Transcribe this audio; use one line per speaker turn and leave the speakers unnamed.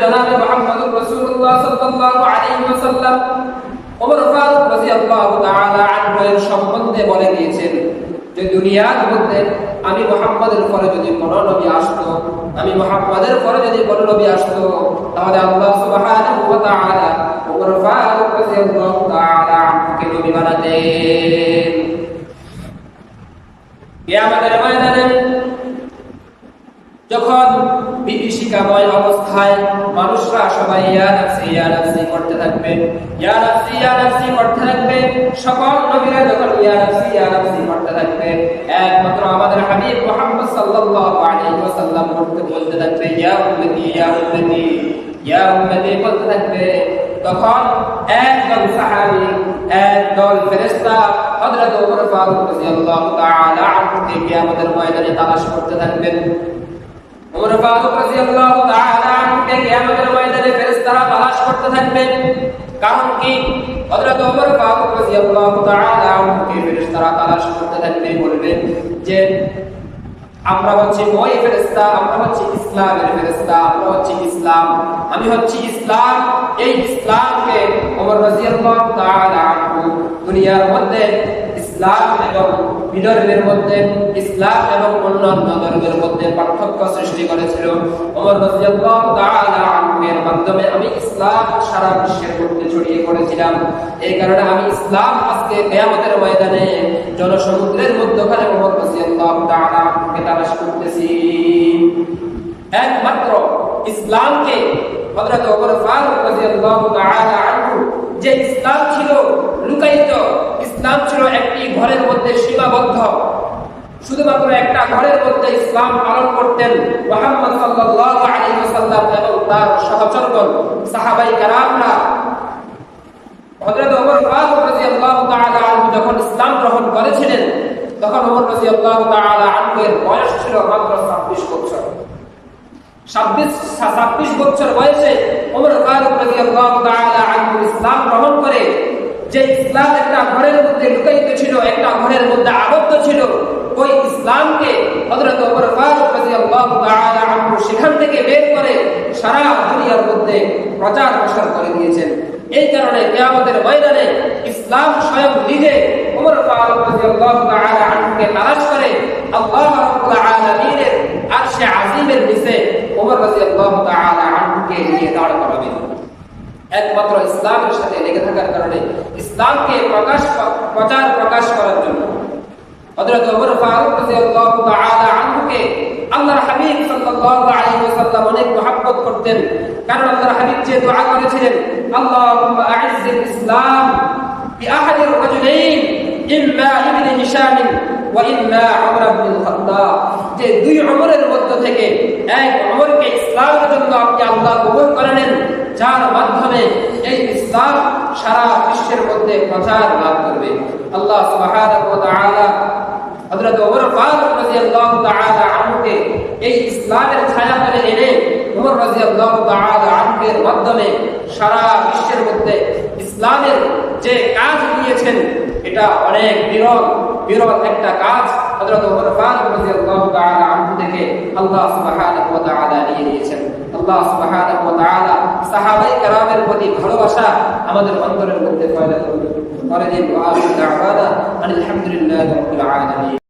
জনাবে মুহাম্মদুর রাসূলুল্লাহ সাল্লাল্লাহু আলাইহি ওয়াসাল্লাম ওমর ফারুক রাদিয়াল্লাহু তাআলা আনহু এর সম্বন্ধে বলে দিয়েছেন যে দুনিয়ার মধ্যে আমি মুহাম্মাদের পরে যদি কোন নবী আসতো, আমি মুহাম্মাদের পরে যদি কোন নবী আসতো, তাহলে আল্লাহ সুবহানাহু ওয়া তাআলা ওমর ফারুক রাদিয়াল্লাহু তাআলা আনহুকে নবী বানাতেন। কিয়ামতের ময়দানে যখন বিভীষিকাময় অবস্থায় মানুষরা সবাই ইয়া নাফসি ইয়া নাফসি করতে থাকবে। ইয়া নাফসি ইয়া নাফসি করতে থাকবে। সকল নবীরা যখন ইয়া নাফসি ইয়া নাফসি করতে থাকবে, একমাত্র আমাদের হাবিব মুহাম্মদ সাল্লাল্লাহু আলাইহি ওয়াসাল্লাম করতে বলতে থাকবে, ইয়া উম্মতি ইয়া উম্মতি ইয়া উম্মতি বলতে থাকবে। তখন একদল সাহাবী, একদল ফেরেশতা হযরত ওমর ফারুক রাদিয়াল্লাহু তাআলা আনহুকে কিয়ামতের ময়দানে তালাশ করতে থাকবেন। ওমর ফারুক রাদিয়াল্লাহু তাআলা আনহুকে কিয়ামতের ময়দানে ফেরেশতারা তালাশ করতে থাকবেন কারণ কি? হযরত ওমর ফারুক রাদিয়াল্লাহু তাআলা আনহুকে ফেরেশতারা তালাশ করতে থাকবে বলবেন যে, আমরা হচ্ছি ওই ফেরেশতা, আমরা হচ্ছি ইসলামের ফেরেশতা, আমরা হচ্ছি ইসলাম। আমি হচ্ছি ইসলাম। এই ইসলামকে ওমর রাদিয়াল্লাহু তাআলা আনহু দুনিয়ার মধ্যে ইসলাম এবং বিধর্মের মধ্যে, ইসলাম এবং অন্যান্য ধর্মের মধ্যে পার্থক্য সৃষ্টি করেছিল। তাআলা আনহুর মাধ্যমে আমি ইসলাম সারা বিশ্বের মধ্যে ছড়িয়ে পড়েছিলাম। এই কারণে আমি ইসলাম আজকে কিয়ামতের ময়দানে জনসমুদ্রের মধ্যখানে ওমর রাদিয়াল্লাহু তাআলা আনহুকে তালাশ করতেছি। একমাত্র ইসলামকে হযরত ওমর ফারুক রাদিয়াল্লাহু তাআলা যে ইসলাম ছিল লুকায়িত ইসলাম ছিল একটি ঘরের মধ্যে সীমাবদ্ধ। শুধুমাত্র একটা ঘরের মধ্যে ইসলাম পালন করতেন এবং তার সহচরগণ, সাহাবাই কেরামরা। যখন ইসলাম গ্রহণ করেছিলেন, তখন ওমর রাদিয়াল্লাহু বয়স ছিল মাত্র 26 বছর। 26 26 বছর বয়সে ওমর ইসলাম গ্রহণ করে যে ইসলাম একটা ঘরের মধ্যে লুকায়িত ছিল, একটা ঘরের মধ্যে আবদ্ধ ছিল, ওই ইসলামকে হযরত ওমর ফারুক রাদিয়াল্লাহু তাআলা আনহু সেখান থেকে বের করে সারা দুনিয়ার মধ্যে প্রচার প্রসার করে দিয়েছেন। এই কারণে কিয়ামতের ময়দানে ইসলাম স্বয়ং নিজে ওমর ফারুক রাদিয়াল্লাহু তাআলা আনহুকে তালাশ করে, আল্লাহ রাব্বুল আরশে আজিমের নিচে ওমর রাদিয়াল্লাহু তাআলা আনহুকে নিয়ে দাঁড় করাবে একমাত্র ইসলামের সাথে লেগে থাকার কারণে ইসলামকে প্রকাশ প্রচার প্রকাশ করার জন্য। অনেক করতেন। কারণ যে দুই ওমরের মধ্য থেকে এক ওমরকে ইসলামের জন্য আপনি আল্লাহ কবুল করে নেন যার মাধ্যমে ইসলাম সারা বিশ্বের মধ্যে প্রচার লাভ করবে। আল্লাহ হযরত ওমর ফারুক রাদিয়াল্লাহু তাআলা আনহুকে এই ইসলামের ছায়া তলে এনে ওমর রাদিয়াল্লাহু তাআলা আনহুর মাধ্যমে সারা বিশ্বের মধ্যে ইসলামের যে কাজ দিয়েছেন, এটা অনেক বিরল বিরল একটা কাজ হযরত ওমর ফারুক রাদিয়াল্লাহু তাআলা আনহু থেকে আল্লাহ সুবহানাহু ওয়া তাআলা নিয়ে নিয়েছেন। আল্লাহ সুবহানাহু ওয়া তাআলা সাহাবায়ে কেরামের প্রতি ভালোবাসা আমাদের অন্তরের মধ্যে পয়দা করুন করে দিন ওয়া আখির দাওয়ানা আলহামদুলিল্লাহি রাব্বিল আলামিন